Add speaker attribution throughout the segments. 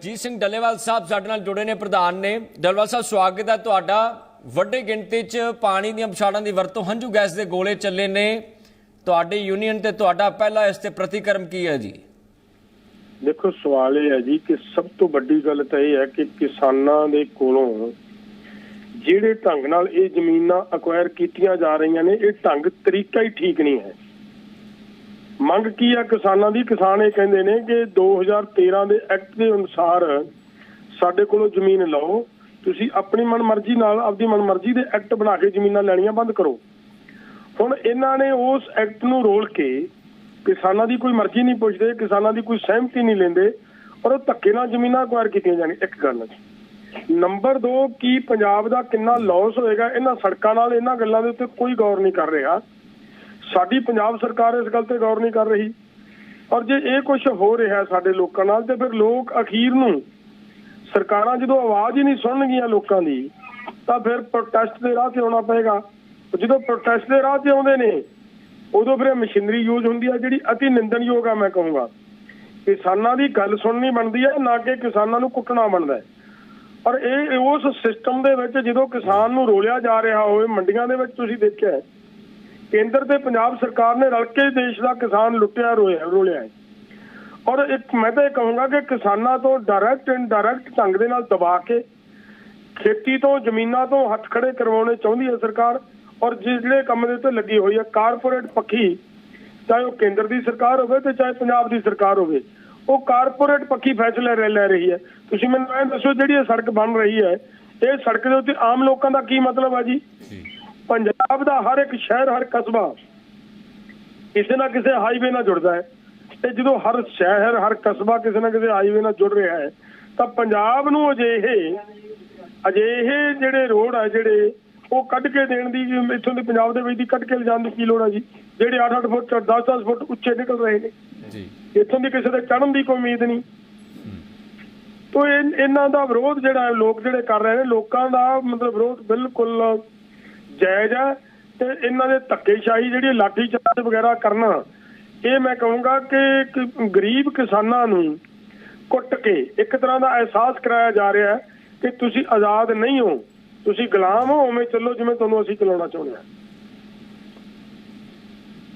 Speaker 1: ਜੀਤ ਸਿੰਘ ਡੱਲੇਵਾਲ ਸਾਹਿਬ ਸਾਡੇ ਨਾਲ ਜੁੜੇ ਨੇ, ਪ੍ਰਧਾਨ ਨੇ। ਡੱਲੇਵਾਲ ਸਾਹਿਬ, ਸਵਾਗਤ ਹੈ ਤੁਹਾਡਾ। ਵੱਡੇ ਗਿਣਤੀ 'ਚ ਪਾਣੀ ਦੀਆਂ ਪਛਾੜਾਂ ਦੀ ਵਰਤੋਂ ਹੰਝੂ ਗੈਸ ਦੇ ਗੋਲੇ ਚੱਲੇ ਨੇ। ਤੁਹਾਡੀ ਯੂਨੀਅਨ ਤੇ ਤੁਹਾਡਾ ਪਹਿਲਾ ਇਸ ਤੇ ਪ੍ਰਤੀਕਰਮ ਕੀ ਹੈ ਜੀ?
Speaker 2: ਦੇਖੋ, ਸਵਾਲ ਇਹ ਹੈ ਜੀ ਕਿ ਸਭ ਤੋਂ ਵੱਡੀ ਗੱਲ ਤਾਂ ਇਹ ਹੈ ਕਿ ਕਿਸਾਨਾਂ ਦੇ ਕੋਲੋਂ ਜਿਹੜੇ ਢੰਗ ਨਾਲ ਇਹ ਜ਼ਮੀਨਾਂ ਅਕਵਾਇਰ ਕੀਤੀਆਂ ਜਾ ਰਹੀਆਂ ਨੇ, ਇਹ ਢੰਗ ਤਰੀਕਾ ਹੀ ਠੀਕ ਨਹੀਂ ਹੈ। ਮੰਗ ਕੀ ਆ ਕਿਸਾਨਾਂ ਦੀ? ਕਿਸਾਨ ਇਹ ਕਹਿੰਦੇ ਨੇ ਕਿ 2013 ਦੇ ਐਕਟ ਦੇ ਅਨੁਸਾਰ ਸਾਡੇ ਕੋਲੋਂ ਜ਼ਮੀਨ ਲਓ। ਤੁਸੀਂ ਆਪਣੀ ਮਨਮਰਜ਼ੀ ਨਾਲ ਆਪਦੀ ਮਨਮਰਜ਼ੀ ਦੇ ਐਕਟ ਬਣਾ ਕੇ ਜ਼ਮੀਨਾਂ ਲੈਣੀਆਂ ਬੰਦ ਕਰੋ। ਹੁਣ ਇਹਨਾਂ ਨੇ ਉਸ ਐਕਟ ਨੂੰ ਰੋਲ ਕੇ ਕਿਸਾਨਾਂ ਦੀ ਕੋਈ ਮਰਜ਼ੀ ਨਹੀਂ ਪੁੱਛਦੇ, ਕਿਸਾਨਾਂ ਦੀ ਕੋਈ ਸਹਿਮਤੀ ਨਹੀਂ ਲੈਂਦੇ ਔਰ ਉਹ ਧੱਕੇ ਨਾਲ ਜ਼ਮੀਨਾਂ ਅਕਵਾਇਰ ਕੀਤੀਆਂ ਜਾਣੀਆਂ ਇੱਕ ਗੱਲ ਨੰਬਰ 2 ਕੀ ਪੰਜਾਬ ਦਾ ਕਿੰਨਾ ਲਾਸ ਹੋਏਗਾ? ਇਹਨਾਂ ਸੜਕਾਂ ਨਾਲ ਇਹਨਾਂ ਗੱਲਾਂ ਦੇ ਉੱਤੇ ਕੋਈ ਗੌਰ ਨਹੀਂ ਕਰ ਰਿਹਾ। ਸਾਡੀ ਪੰਜਾਬ ਸਰਕਾਰ ਇਸ ਗੱਲ ਤੇ ਗੌਰ ਨਹੀਂ ਕਰ ਰਹੀ। ਔਰ ਜੇ ਇਹ ਕੁਝ ਹੋ ਰਿਹਾ ਸਾਡੇ ਲੋਕਾਂ ਨਾਲ, ਤੇ ਫਿਰ ਲੋਕ ਅਖੀਰ ਨੂੰ ਸਰਕਾਰਾਂ ਜਦੋਂ ਆਵਾਜ਼ ਹੀ ਨਹੀਂ ਸੁਣਨਗੀਆਂ ਲੋਕਾਂ ਦੀ, ਤਾਂ ਫਿਰ ਪ੍ਰੋਟੈਸਟ ਦੇ ਰਾਹ ਤੇ ਆਉਣਾ ਪਏਗਾ। ਜਦੋਂ ਪ੍ਰੋਟੈਸਟ ਦੇ ਰਾਹ ਤੇ ਆਉਂਦੇ ਨੇ, ਉਦੋਂ ਫਿਰ ਇਹ ਮਸ਼ੀਨਰੀ ਯੂਜ਼ ਹੁੰਦੀ ਹੈ ਜਿਹੜੀ ਅਤੀ ਨਿੰਦਣਯੋਗ ਆ ਮੈਂ ਕਹੂੰਗਾ। ਕਿਸਾਨਾਂ ਦੀ ਗੱਲ ਸੁਣਨੀ ਬਣਦੀ ਹੈ ਨਾ ਕਿ ਕਿਸਾਨਾਂ ਨੂੰ ਕੁੱਟਣਾ ਬਣਦਾ ਹੈ। ਔਰ ਇਹ ਉਸ ਸਿਸਟਮ ਦੇ ਵਿੱਚ ਜਦੋਂ ਕਿਸਾਨ ਨੂੰ ਰੋਲਿਆ ਜਾ ਰਿਹਾ ਹੋਵੇ, ਮੰਡੀਆਂ ਦੇ ਵਿੱਚ ਤੁਸੀਂ ਦੇਖਿਆ ਕੇਂਦਰ ਤੇ ਪੰਜਾਬ ਸਰਕਾਰ ਨੇ ਰਲ ਕੇ ਦੇਸ਼ ਦਾ ਕਿਸਾਨ ਲੁੱਟਿਆ, ਰੋਇਆ, ਰੋਲਿਆ ਹੈ। ਔਰ ਇੱਕ ਮੈਂ ਤਾਂ ਇਹ ਕਹੂੰਗਾ ਕਿ ਕਿਸਾਨਾਂ ਤੋਂ ਡਾਇਰੈਕਟ ਇਨਡਾਇਰੈਕਟ ਢੰਗ ਦੇ ਨਾਲ ਦਬਾ ਕੇ ਖੇਤੀ ਤੋਂ, ਜ਼ਮੀਨਾਂ ਤੋਂ ਹੱਥ ਖੜੇ ਕਰਵਾਉਣੇ ਚਾਹੁੰਦੀ ਹੈ ਸਰਕਾਰ ਔਰ ਜਿਹੜੇ ਕੰਮ ਦੇ ਉੱਤੇ ਲੱਗੀ ਹੋਈ ਹੈ ਕਾਰਪੋਰੇਟ ਪੱਖੀ, ਚਾਹੇ ਉਹ ਕੇਂਦਰ ਦੀ ਸਰਕਾਰ ਹੋਵੇ ਤੇ ਚਾਹੇ ਪੰਜਾਬ ਦੀ ਸਰਕਾਰ ਹੋਵੇ, ਉਹ ਕਾਰਪੋਰੇਟ ਪੱਖੀ ਫੈਸਲੇ ਲੈ ਲੈ ਰਹੀ ਹੈ। ਤੁਸੀਂ ਮੈਨੂੰ ਇਹ ਦੱਸੋ ਜਿਹੜੀ ਇਹ ਸੜਕ ਬਣ ਰਹੀ ਹੈ, ਇਹ ਸੜਕ ਦੇ ਉੱਤੇ ਆਮ ਲੋਕਾਂ ਦਾ ਕੀ ਮਤਲਬ ਹੈ ਜੀ। ਪੰਜਾਬ ਦਾ ਹਰ ਇੱਕ ਸ਼ਹਿਰ ਹਰ ਕਸਬਾ ਕਿਸੇ ਨਾ ਕਿਸੇ ਹਾਈਵੇ ਨਾਲ ਜੁੜਦਾ ਹੈ ਤੇ ਜਦੋਂ ਹਰ ਸ਼ਹਿਰ ਹਰ ਕਸਬਾ ਕਿਸੇ ਨਾ ਕਿਸੇ ਹਾਈਵੇ ਨਾਲ ਜੁੜ ਰਿਹਾ ਹੈ ਤਾਂ ਪੰਜਾਬ ਨੂੰ ਅਜਿਹੇ ਅਜਿਹੇ ਜਿਹੜੇ ਰੋਡ ਆ ਜਿਹੜੇ ਉਹ ਕੱਢ ਕੇ ਦੇਣ ਦੀ ਇੱਥੋਂ ਦੇ ਪੰਜਾਬ ਦੇ ਵਿੱਚ ਦੀ ਕੱਢ ਕੇ ਲਿਜਾਣ ਦੀ ਕੀ ਲੋੜ ਆ ਜੀ? ਜਿਹੜੇ 8-8 ਫੁੱਟ 10-10 ਫੁੱਟ ਉੱਚੇ ਨਿਕਲ ਰਹੇ ਨੇ।
Speaker 1: ਜੀ।
Speaker 2: ਇੱਥੋਂ ਦੀ ਕਿਸੇ ਦੇ ਚੜ੍ਹਨ ਦੀ ਕੋਈ ਉਮੀਦ ਨਹੀਂ। ਤੋ ਇਹ ਇਹਨਾਂ ਦਾ ਵਿਰੋਧ ਜਿਹੜਾ ਲੋਕ ਜਿਹੜੇ ਕਰ ਰਹੇ ਨੇ ਲੋਕਾਂ ਦਾ ਮਤਲਬ ਵਿਰੋਧ ਬਿਲਕੁਲ ਜਾਇਜ਼ ਹੈ ਤੇ ਇਹਨਾਂ ਦੇ ਧੱਕੇਸ਼ਾਹੀ ਜਿਹੜੀ ਲਾਠੀ ਚਾਰਜ ਵਗੈਰਾ ਕਰਨਾ, ਇਹ ਮੈਂ ਕਹੂੰਗਾ ਕਿ ਗਰੀਬ ਕਿਸਾਨਾਂ ਨੂੰ ਕੁੱਟ ਕੇ ਇੱਕ ਤਰ੍ਹਾਂ ਦਾ ਅਹਿਸਾਸ ਕਰਾਇਆ ਜਾ ਰਿਹਾ ਹੈ ਕਿ ਤੁਸੀਂ ਆਜ਼ਾਦ ਨਹੀਂ ਹੋ, ਤੁਸੀਂ ਗੁਲਾਮ ਹੋ, ਉਵੇਂ ਚੱਲੋ ਜਿਵੇਂ ਤੁਹਾਨੂੰ ਅਸੀਂ ਚਲਾਉਣਾ ਚਾਹੁੰਦੇ ਹਾਂ।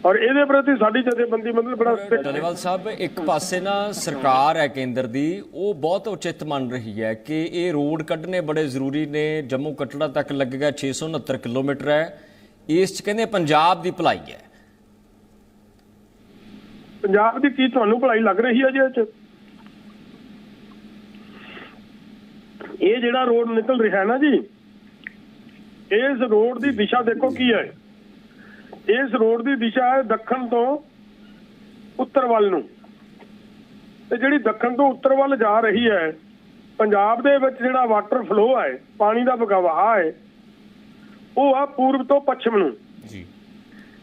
Speaker 2: ਔਰ ਇਹਦੇ ਪ੍ਰਤੀ ਸਾਡੀ ਜਥੇਬੰਦੀ ਮਤਲਬ ਬੜਾ
Speaker 1: ਡੱਲੇਵਾਲ ਸਾਹਿਬ। ਇੱਕ ਪਾਸੇ ਨਾ ਸਰਕਾਰ ਹੈ ਕੇਂਦਰ ਦੀ ਉਹ ਬਹੁਤ ਉਚਿਤ ਮੰਨ ਰਹੀ ਹੈ ਕਿ ਇਹ ਰੋਡ ਕੱਢਨੇ ਬੜੇ ਜ਼ਰੂਰੀ ਨੇ। ਜੰਮੂ ਕਟੜਾ ਤੱਕ ਲੱਗੇਗਾ 669 ਕਿਲੋਮੀਟਰ ਹੈ। ਇਸ ਚ ਕਹਿੰਦੇ ਪੰਜਾਬ ਦੀ ਭਲਾਈ ਹੈ।
Speaker 2: ਪੰਜਾਬ ਦੀ ਕੀ ਤੁਹਾਨੂੰ ਭਲਾਈ ਲੱਗ ਰਹੀ ਹੈ ਜੀ ਇਹ ਚ? ਇਹ ਜਿਹੜਾ ਰੋਡ ਨਿਕਲ ਰਿਹਾ ਹੈ ਨਾ ਜੀ ਇਸ ਰੋਡ ਦੀ ਦਿਸ਼ਾ ਦੇਖੋ ਕੀ ਹੈ। ਇਸ ਰੋਡ ਦੀ ਦਿਸ਼ਾ ਹੈ ਦੱਖਣ ਤੋਂ ਉੱਤਰ ਵੱਲ ਨੂੰ। ਤੇ ਜਿਹੜੀ ਦੱਖਣ ਤੋਂ ਉੱਤਰ ਵੱਲ ਜਾ ਰਹੀ ਹੈ ਪੰਜਾਬ ਦੇ ਵਿੱਚ ਜਿਹੜਾ ਵਾਟਰ ਫਲੋ ਹੈ ਪਾਣੀ ਦਾ ਵਗਾਵਾ ਹੈ ਉਹ ਆ ਪੂਰਬ ਤੋਂ ਪੱਛਮ ਨੂੰ।
Speaker 1: ਜੀ।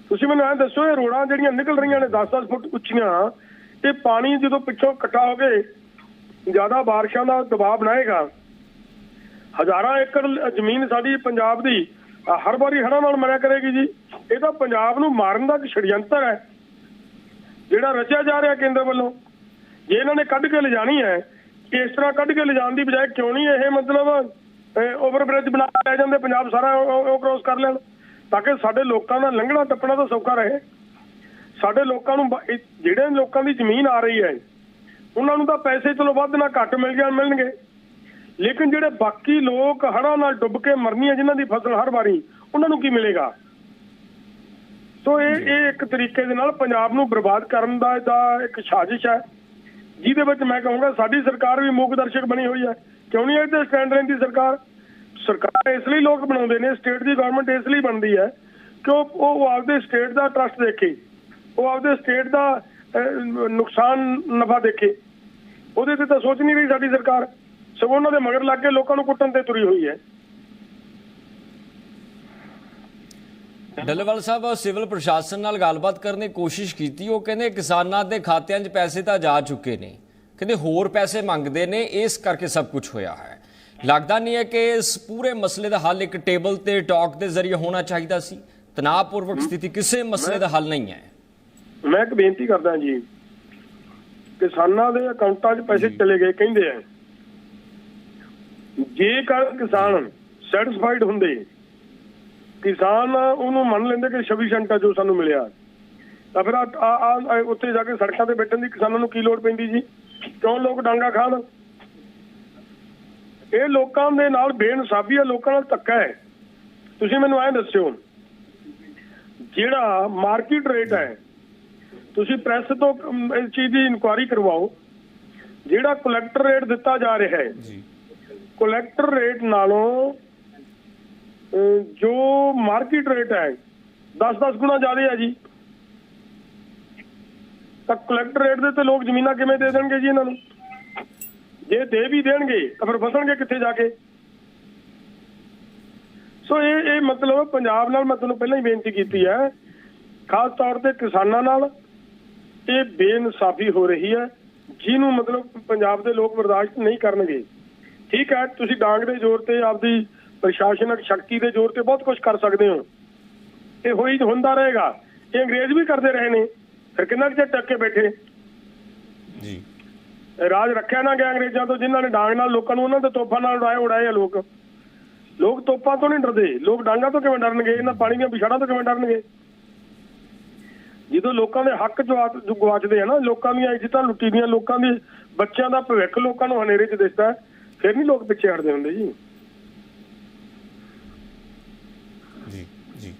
Speaker 2: ਤੁਸੀਂ ਮੈਨੂੰ ਐਂ ਦੱਸੋ ਇਹ ਰੋਡਾਂ ਜਿਹੜੀਆਂ ਨਿਕਲ ਰਹੀਆਂ ਨੇ 10-10 ਫੁੱਟ ਉੱਚੀਆਂ ਇਹ ਪਾਣੀ ਜਦੋਂ ਪਿੱਛੋਂ ਇਕੱਠਾ ਹੋ ਕੇ ਜ਼ਿਆਦਾ ਬਾਰਿਸ਼ਾਂ ਦਾ ਦਬਾਅ ਬਣਾਏਗਾ ਹਜ਼ਾਰਾਂ ਏਕੜ ਜ਼ਮੀਨ ਸਾਡੀ ਪੰਜਾਬ ਦੀ ਹਰ ਵਾਰੀ ਹੜ੍ਹਾਂ ਨਾਲ ਮਰਿਆ ਕਰੇਗੀ ਜੀ। ਇਹ ਤਾਂ ਪੰਜਾਬ ਨੂੰ ਮਾਰਨ ਦਾ ਇੱਕ ਛੜਯੰਤਰ ਹੈ। ਜਿਹੜਾ ਰਚਿਆ ਜਾ ਰਿਹਾ ਕੇਂਦਰ ਵੱਲੋਂ, ਜੇ ਇਹਨਾਂ ਨੇ ਕੱਢ ਕੇ ਲਿਜਾਣੀ ਹੈ, ਇਸ ਤਰ੍ਹਾਂ ਕੱਢ ਕੇ ਲਿਜਾਣ ਦੀ ਬਜਾਏ ਕਿਉਂ ਨਹੀਂ ਇਹ ਮਤਲਬ ਓਵਰ ਬ੍ਰਿਜ ਬਣਾ ਲੈ ਜਾਂਦੇ, ਪੰਜਾਬ ਸਾਰਾ ਉਹ ਉਹ ਕ੍ਰੋਸ ਕਰ ਲੈਣ। ਤਾਂ ਕਿ ਸਾਡੇ ਲੋਕਾਂ ਦਾ ਲੰਘਣਾ ਟੱਪਣਾ ਤਾਂ ਸੌਖਾ ਰਹੇ। ਸਾਡੇ ਲੋਕਾਂ ਨੂੰ ਜਿਹੜੇ ਲੋਕਾਂ ਦੀ ਜ਼ਮੀਨ ਆ ਰਹੀ ਹੈ, ਉਹਨਾਂ ਨੂੰ ਤਾਂ ਪੈਸੇ ਚਲੋ ਵੱਧ ਨਾ ਘੱਟ ਮਿਲ ਜਾਣ ਮਿਲਣਗੇ। ਲੇਕਿਨ ਜਿਹੜੇ ਬਾਕੀ ਲੋਕ ਹੜ੍ਹਾਂ ਨਾਲ ਡੁੱਬ ਕੇ ਮਰਨੀ ਹੈ ਜਿਨ੍ਹਾਂ ਦੀ ਫਸਲ ਹਰ ਵਾਰੀ, ਉਹਨਾਂ ਨੂੰ ਕੀ ਮਿਲੇਗਾ? ਸੋ ਇਹ ਇਹ ਇੱਕ ਤਰੀਕੇ ਦੇ ਨਾਲ ਪੰਜਾਬ ਨੂੰ ਬਰਬਾਦ ਕਰਨ ਦਾ ਦਾ ਇੱਕ ਸਾਜ਼ਿਸ਼ ਹੈ, ਜਿਹਦੇ ਵਿੱਚ ਮੈਂ ਕਹੂੰਗਾ ਸਾਡੀ ਸਰਕਾਰ ਵੀ ਮੂਕ ਦਰਸ਼ਕ ਬਣੀ ਹੋਈ ਹੈ। ਕਿਉਂ ਨਹੀਂ ਇਹਦੇ ਸਟੈਂਡ ਰਹਿੰਦੀ ਸਰਕਾਰ? ਸਰਕਾਰ ਇਸ ਲਈ ਲੋਕ ਬਣਾਉਂਦੇ ਨੇ, ਸਟੇਟ ਦੀ ਗਵਰਨਮੈਂਟ ਇਸ ਲਈ ਬਣਦੀ ਹੈ ਕਿ ਉਹ ਆਪਦੇ ਸਟੇਟ ਦਾ ਟਰਸਟ ਦੇਖੇ, ਉਹ ਆਪਦੇ ਸਟੇਟ ਦਾ ਨੁਕਸਾਨ, ਨਫਾ ਦੇਖੇ। ਉਹਦੇ ਤੇ ਤਾਂ ਸੋਚ ਨਹੀਂ ਰਹੀ ਸਾਡੀ ਸਰਕਾਰ। ਸਗੋਂ ਉਹਨਾਂ ਦੇ ਮਗਰ ਲੱਗ ਕੇ ਲੋਕਾਂ ਨੂੰ ਕੁੱਟਣ ਤੇ ਤੁਰੀ ਹੋਈ ਹੈ।
Speaker 1: ਡੱਲੇਵਾਲ ਸਾਹਿਬ ਸਿਵਲ ਪ੍ਰਸ਼ਾਸਨ ਨਾਲ ਗੱਲਬਾਤ ਕਰਨ ਦੀ ਕੋਸ਼ਿਸ਼ ਕੀਤੀ। ਉਹ ਕਹਿੰਦੇ ਕਿਸਾਨਾਂ ਦੇ ਖਾਤਿਆਂ 'ਚ ਪੈਸੇ ਤਾਂ ਜਾ ਚੁੱਕੇ ਨੇ। ਕਹਿੰਦੇ ਹੋਰ ਪੈਸੇ ਮੰਗਦੇ ਨੇ ਇਸ ਕਰਕੇ ਸਭ ਕੁਝ ਹੋਇਆ ਹੈ। ਲੱਗਦਾ ਨਹੀਂ ਹੈ ਕਿ ਇਸ ਪੂਰੇ ਮਸਲੇ ਦਾ ਹੱਲ ਇੱਕ ਟੇਬਲ ਤੇ ਟਾਕ ਦੇ ਜ਼ਰੀਏ ਹੋਣਾ ਚਾਹੀਦਾ ਸੀ। ਤਣਾਅਪੂਰਵਕ ਸਥਿਤੀ ਕਿਸੇ ਮਸਲੇ ਦਾ ਹੱਲ ਨਹੀਂ ਹੈ।
Speaker 2: ਮੈਂ ਇੱਕ ਬੇਨਤੀ ਕਰਦਾ ਜੀ। ਕਿਸਾਨਾਂ ਦੇ ਅਕਾਊਂਟਾਂ 'ਚ ਪੈਸੇ ਚਲੇ ਗਏ ਕਹਿੰਦੇ ਆ। ਜੇਕਰ ਕਿਸਾਨ ਸੈਟੀਸਫਾਈਡ ਹੁੰਦੇ, ਕਿਸਾਨ ਉਹਨੂੰ ਮੰਨ ਲੈਂਦੇ ਕਿ ਸਫੀਸ਼ੀਐਂਟ ਆ ਜੋ ਸਾਨੂੰ ਮਿਲਿਆ। ਤਾਂ ਫਿਰ ਆ ਉੱਥੇ ਜਾ ਕੇ ਸੜਕਾਂ ਤੇ ਬੈਠਣ ਦੀ ਕਿਸਾਨਾਂ ਨੂੰ ਕੀ ਲੋੜ ਪੈਂਦੀ ਜੀ? ਕਿਉਂ ਲੋਕ ਡਾਂਗਾ ਖਾਣ? ਇਹ ਲੋਕਾਂ ਦੇ ਨਾਲ ਬੇਇਨਸਾਫੀ ਹੈ ਲੋਕਾਂ ਨਾਲ ਧੱਕਾ ਹੈ। ਤੁਸੀਂ ਮੈਨੂੰ ਐਂ ਦੱਸਿਓ, ਜਿਹੜਾ ਮਾਰਕੀਟ ਰੇਟ ਹੈ, ਤੁਸੀਂ ਪ੍ਰੈਸ ਤੋਂ ਇਸ ਚੀਜ਼ ਦੀ ਇਨਕੁਆਇਰੀ ਕਰਵਾਓ, ਜਿਹੜਾ ਕਲੈਕਟਰ ਰੇਟ ਦਿੱਤਾ ਜਾ ਰਿਹਾ ਹੈ,
Speaker 1: ਜੀ।
Speaker 2: ਕਲੈਕਟਰ ਰੇਟ ਨਾਲੋਂ ਜੋ ਮਾਰਕੀਟ ਰੇਟ ਹੈ 10-10 ਗੁਣਾ ਜ਼ਿਆਦਾ ਹੈ ਜੀ। ਤਾਂ ਕਲੈਕਟਰ ਰੇਟ ਦੇ ਤੇ ਲੋਕ ਜ਼ਮੀਨਾਂ ਕਿਵੇਂ ਦੇ ਦੇਣਗੇ ਜੀ ਇਹਨਾਂ ਨੂੰ? ਜੇ ਦੇ ਵੀ ਦੇਣਗੇ, ਤਾਂ ਫਿਰ ਫਸਣਗੇ ਕਿੱਥੇ ਜਾ ਕੇ? ਸੋ ਇਹ ਇਹ ਮਤਲਬ ਪੰਜਾਬ ਨਾਲ ਮੈਂ ਤੁਹਾਨੂੰ ਪਹਿਲਾਂ ਹੀ ਬੇਨਤੀ ਕੀਤੀ ਹੈ, ਖਾਸ ਤੌਰ ਤੇ ਕਿਸਾਨਾਂ ਨਾਲ ਇਹ ਬੇਇਨਸਾਫੀ ਹੋ ਰਹੀ ਹੈ, ਜਿਹਨੂੰ ਮਤਲਬ ਪੰਜਾਬ ਦੇ ਲੋਕ ਬਰਦਾਸ਼ਤ ਨਹੀਂ ਕਰਨਗੇ। ਠੀਕ ਹੈ ਤੁਸੀਂ ਡਾਂਗ ਦੇ ਜ਼ੋਰ ਤੇ ਆਪਦੀ ਪ੍ਰਸ਼ਾਸਨਿਕ ਸ਼ਕਤੀ ਦੇ ਜ਼ੋਰ ਤੇ ਬਹੁਤ ਕੁਝ ਕਰ ਸਕਦੇ ਹੋ। ਇਹ ਹੋਈ ਹੁੰਦਾ ਰਹੇਗਾ। ਇਹ ਅੰਗਰੇਜ਼ ਵੀ ਕਰਦੇ ਰਹੇ ਨੇ। ਫਿਰ ਕਿੰਨਾ ਕੁ ਚਿਰ ਟੱਕ ਕੇ ਬੈਠੇ?
Speaker 1: ਜੀ।
Speaker 2: ਰਾਜ ਰੱਖਿਆ ਨਾ ਗਿਆ ਅੰਗਰੇਜ਼ਾਂ ਤੋਂ ਜਿਨ੍ਹਾਂ ਨੇ ਡਾਂਗ ਨਾਲ ਲੋਕਾਂ ਨੂੰ ਉਹਨਾਂ ਦੇ ਤੋਪਾਂ ਨਾਲ ਉਡਾਏ ਉਡਾਏ ਆ ਲੋਕ। ਲੋਕ ਤੋਪਾਂ ਤੋਂ ਨਹੀਂ ਡਰਦੇ। ਲੋਕ ਡਾਂਗਾਂ ਤੋਂ ਕਿਵੇਂ ਡਰਨਗੇ? ਇਹਨਾਂ ਪਾਣੀ ਦੀਆਂ ਵਿਛਾੜਾਂ ਤੋਂ ਕਿਵੇਂ ਡਰਨਗੇ? ਜਦੋਂ ਲੋਕਾਂ ਦੇ ਹੱਕ ਜੋ ਗਵਾਚਦੇ ਆ ਨਾ ਲੋਕਾਂ ਦੀਆਂ ਇੱਜ਼ਤਾਂ ਲੁੱਟੀ ਦੀਆਂ ਲੋਕਾਂ ਦੇ ਬੱਚਿਆਂ ਦਾ ਭਵਿੱਖ ਲੋਕਾਂ ਨੂੰ ਹਨੇਰੇ 'ਚ ਦਿਸਦਾ ਹੈ, ਫਿਰ ਨਹੀਂ ਲੋਕ ਪਿੱਛੇ ਹਟਦੇ ਹੁੰਦੇ ਜੀ।
Speaker 1: ਜੀ ਜੀ।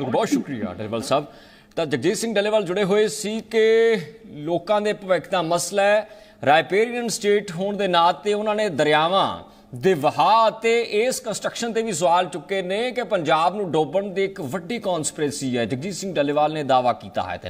Speaker 1: ਬਹੁਤ ਸ਼ੁਕਰੀਆ ਡਲੇਵਾਲ ਸਾਹਿਬ। ਤਾਂ ਜਗਜੀਤ ਸਿੰਘ ਡਲੇਵਾਲ ਜੁੜੇ ਹੋਏ ਸੀ ਕਿ ਲੋਕਾਂ ਦੇ ਭਵਿੱਖ ਦਾ ਮਸਲਾ ਹੈ। ਰਾਇਪੇਰੀਅਨ ਸਟੇਟ ਹੋਣ ਦੇ ਨਾਤੇ ਉਹਨਾਂ ਨੇ ਦਰਿਆਵਾਂ ਦੇ ਵਹਾਅ ਅਤੇ ਇਸ ਕੰਸਟਰਕਸ਼ਨ ਤੇ ਵੀ ਸਵਾਲ ਚੁੱਕੇ ਨੇ ਕਿ ਪੰਜਾਬ ਨੂੰ ਡੋਬਣ ਦੀ ਇੱਕ ਵੱਡੀ ਕਨਸਪੀਰੇਸੀ ਹੈ। ਜਗਜੀਤ ਸਿੰਘ ਡਲੇਵਾਲ ਨੇ ਦਾਅਵਾ ਕੀਤਾ ਹੈ ਤੇ